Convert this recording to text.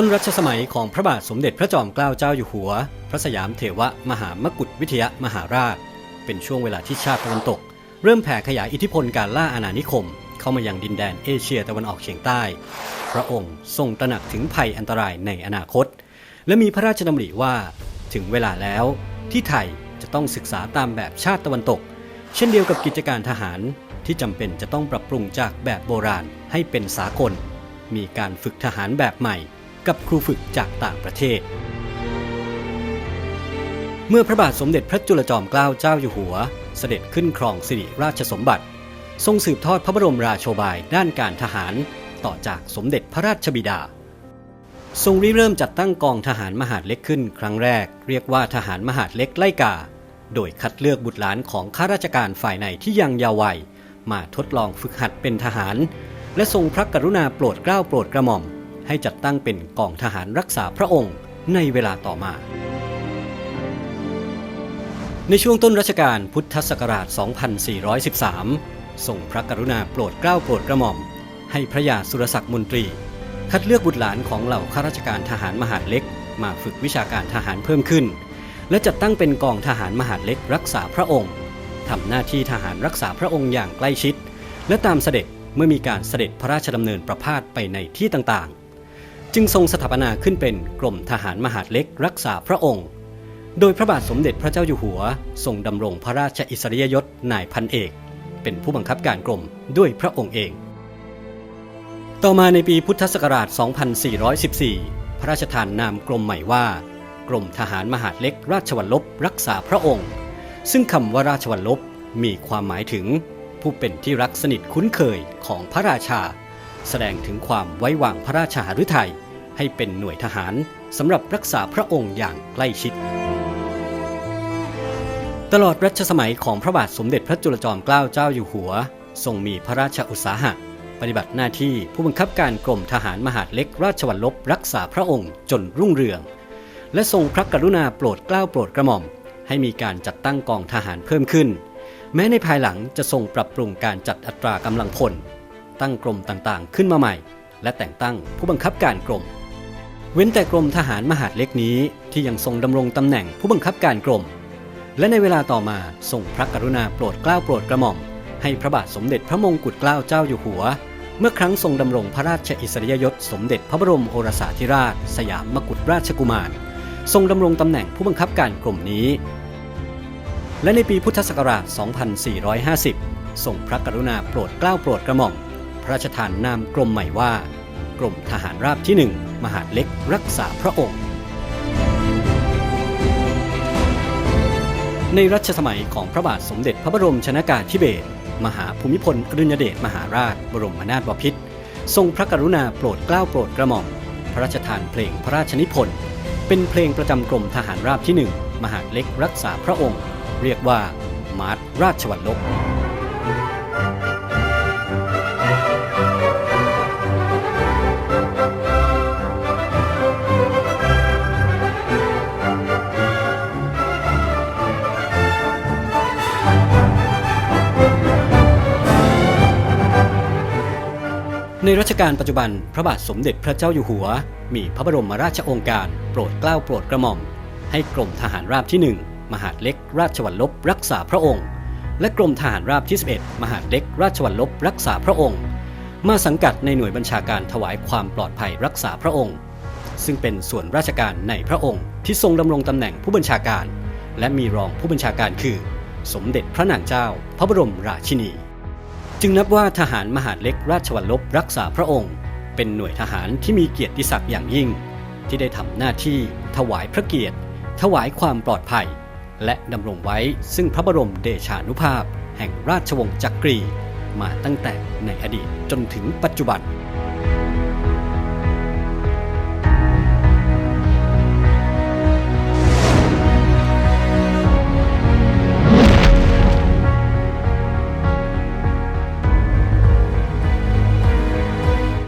ต้นรัชสมัยของพระบาทสมเด็จพระจอมเกล้าเจ้าอยู่หัว พระสยามเถวมหามกุฏวิทยมหาราช เป็นช่วงเวลาที่ชาติตะวันตก เริ่มแผ่ขยายอิทธิพลการล่าอาณานิคม เข้ามายังดินแดนเอเชียตะวันออกเฉียงใต้ พระองค์ทรงตระหนักถึงภัยอันตรายในอนาคต และมีพระราชดำริว่า ถึงเวลาแล้ว ที่ไทยจะต้องศึกษาตามแบบชาติตะวันตก เช่นเดียวกับกิจการทหารที่จำเป็นจะต้องปรับปรุงจากแบบโบราณให้เป็นสากล มีการฝึกทหารแบบใหม่ กับครูฝึกจากต่างประเทศ เมื่อพระบาทสมเด็จพระจุลจอมเกล้าเจ้าอยู่หัว เสด็จขึ้นครองสิริราชสมบัติ ทรงสืบทอดพระบรมราโชบายด้านการทหารต่อจากสมเด็จพระราชบิดา ทรงริเริ่มจัดตั้งกองทหารมหาดเล็กขึ้นครั้งแรก เรียกว่าทหารมหาดเล็กไล่กา โดยคัดเลือกบุตรหลานของข้าราชการฝ่ายในที่ยังเยาว์วัยมาทดลองฝึกหัดเป็นทหาร และทรงพระกรุณาโปรดเกล้าโปรดกระหม่อม ให้จัดตั้งเป็นกองทหารรักษาพระองค์ในเวลาต่อมา ในช่วงต้นรัชกาลพุทธศักราช 2413ทรงพระกรุณาโปรดเกล้าโปรดกระหม่อม ให้พระยาสุรศักดิ์มนตรี คัดเลือกบุตรหลานของเหล่าข้าราชการทหารมหาดเล็ก มาฝึกวิชาการทหารเพิ่มขึ้น และจัดตั้งเป็นกองทหารมหาดเล็กรักษาพระองค์ทำหน้าที่ทหารรักษาพระองค์อย่างใกล้ชิด และตามเสด็จเมื่อมีการเสด็จพระราชดำเนินประพาสไปในที่ต่าง จึงทรงสถาปนาขึ้นเป็นกรมทหารมหาดเล็กรักษาพระองค์ โดยพระบาทสมเด็จพระเจ้าอยู่หัวทรงดำรงพระราชอิสริยยศนายพันเอก เป็นผู้บังคับการกรมด้วยพระองค์เอง ต่อมาในปีพุทธศักราช 2414 พระราชทานนามกรมใหม่ว่า กรมทหารมหาดเล็กราชวัลลบรักษาพระองค์ ซึ่งคำว่าราชวัลลบมีความหมายถึง ผู้เป็นที่รักสนิทคุ้นเคยของพระราชา แสดงถึงความไว้วางพระราชหฤทัยให้เป็นหน่วยทหารสำหรับรักษาพระองค์อย่างใกล้ชิด ตลอดรัชสมัยของพระบาทสมเด็จพระจุลจอมเกล้าเจ้าอยู่หัว ทรงมีพระราชอุตสาหะ ปฏิบัติหน้าที่ผู้บังคับการกรมทหารมหาดเล็กราชวัลลบรักษาพระองค์จนรุ่งเรือง และทรงพระกรุณาโปรดเกล้าโปรดกระหม่อม ให้มีการจัดตั้งกองทหารเพิ่มขึ้น แม้ในภายหลังจะทรงปรับปรุงการจัดอัตรากำลังพล ตั้งกรมต่างๆ ขึ้นมาใหม่ และแต่งตั้งผู้บังคับการกรม เว้นแต่กรมทหารมหาดเล็กนี้ที่ยังทรงดำรงตำแหน่งผู้บังคับการกรม และในเวลาต่อมาทรงพระกรุณาโปรดเกล้าโปรดกระหม่อม ให้พระบาทสมเด็จพระมงกุฎเกล้าเจ้าอยู่หัว เมื่อครั้งทรงดำรงพระราชอิสริยยศสมเด็จพระบรมโอรสาธิราช สยามมกุฎราชกุมาร ทรงดำรงตำแหน่งผู้บังคับการกรมนี้ และในปีพุทธศักราช 2450 ทรงพระกรุณาโปรดเกล้าโปรดกระหม่อม ระราชทานนามกรมใหม่ว่า กรมทหารราบที่หนึ่งมหาดเล็กรักษาพระองค์ ในรัชสมัยของพระบาทสมเด็จพระบรมชนากาธิเบศรมหาภูมิพลอดุลยเดชมหาราช บรมนาถบพิตรทรงพระกรุณาโปรดเกล้าโปรดกระหม่อม พระราชทานเพลงพระราชนิพนธ์เป็นเพลงประจำกรมทหารราบที่หนึ่งมหาดเล็กรักษาพระองค์ เรียกว่ามาร์ทราชวัลลบ ในรัชกาลปัจจุบันพระบาทสมเด็จพระเจ้าอยู่หัว มีพระบรมราชโองการ โปรดเกล้าโปรดกระหม่อม ให้กรมทหารราบที่ 1 มหาดเล็กราชวัลลบรักษาพระองค์ และกรมทหารราบที่ 11 มหาดเล็กราชวัลลบรักษาพระองค์ มาสังกัดในหน่วยบัญชาการถวายความปลอดภัยรักษาพระองค์ ซึ่งเป็นส่วนราชการในพระองค์ที่ทรงดำรงตำแหน่งผู้บัญชาการ และมีรองผู้บัญชาการคือ สมเด็จพระนางเจ้า พระบรมราชินี จึงนับว่าทหารมหาดเล็กราชวัลลบรักษาพระองค์ เป็นหน่วยทหารที่มีเกียรติศักดิ์อย่างยิ่ง ที่ได้ทำหน้าที่ถวายพระเกียรติ ถวายความปลอดภัย และดำรงไว้ซึ่งพระบรมเดชานุภาพ แห่งราชวงศ์จักรี มาตั้งแต่ในอดีตจนถึงปัจจุบัน